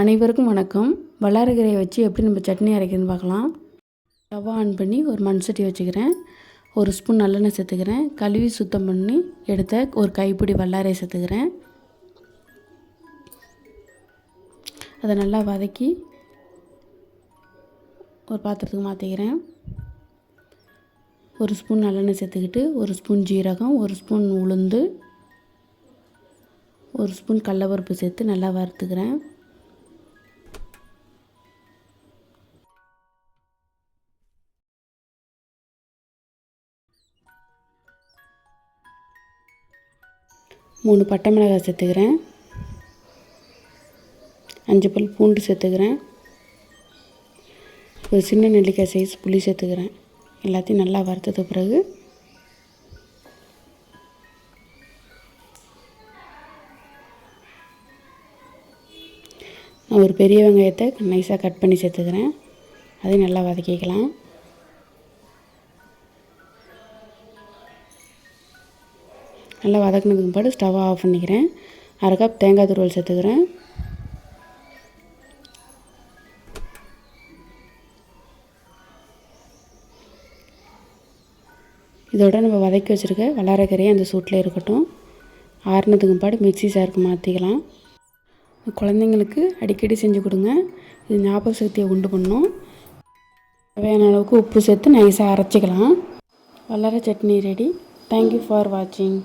அனைவருக்கும் வணக்கம். வல்லாரக்கீரையை வச்சு எப்படி நம்ம சட்னி அரைக்கிறதுன்னு பார்க்கலாம். ரவா ஆன் பண்ணி ஒரு மண் சட்டி வச்சுக்கிறேன். ஒரு ஸ்பூன் நல்லெண்ணெய் சேர்த்துக்கிறேன். கழுவி சுத்தம் பண்ணி எடுத்த ஒரு கைப்பிடி வல்லாரையை சேர்த்துக்கிறேன். அதை நல்லா வதக்கி ஒரு பாத்திரத்துக்கு மாற்றிக்கிறேன் ஒரு ஸ்பூன் நல்லெண்ணெய் சேர்த்துக்கிட்டு ஒரு ஸ்பூன் ஜீரகம் ஒரு ஸ்பூன் உளுந்து ஒரு ஸ்பூன் கடலப்பருப்பு சேர்த்து நல்லா வறுத்துக்கிறேன். மூணு பட்டை மிளகாய் சேர்த்துக்கிறேன். அஞ்சு பல் பூண்டு சேர்த்துக்கிறேன். ஒரு சின்ன நெல்லிக்காய் சைஸ் புளி சேர்த்துக்கிறேன். எல்லாத்தையும் நல்லா வறுத்தது பிறகு நான் ஒரு பெரிய வெங்காயத்தை நைஸாக கட் பண்ணி சேர்த்துக்கிறேன். அதையும் நல்லா வதக்கிக்கலாம். நல்லா வதக்கினதுக்கு பாடு ஸ்டவ்வை ஆஃப் பண்ணிக்கிறேன். அரை கப் தேங்காய் துருவல் சேர்த்துக்கிறேன். இதோட நம்ம வதக்கி வச்சுருக்க வல்லாரக்கரையை அந்த சூட்டில் இருக்கட்டும். ஆறுனதுக்கு பாடு மிக்சி சாருக்கு மாற்றிக்கலாம் குழந்தைங்களுக்கு அடிக்கடி செஞ்சு கொடுங்க. இது ஞாபக சக்தியை உண்டு பண்ணும். தேவையான அளவுக்கு உப்பு சேர்த்து நைஸாக அரைச்சிக்கலாம். வல்லார chutney ready thank you for வாட்சிங்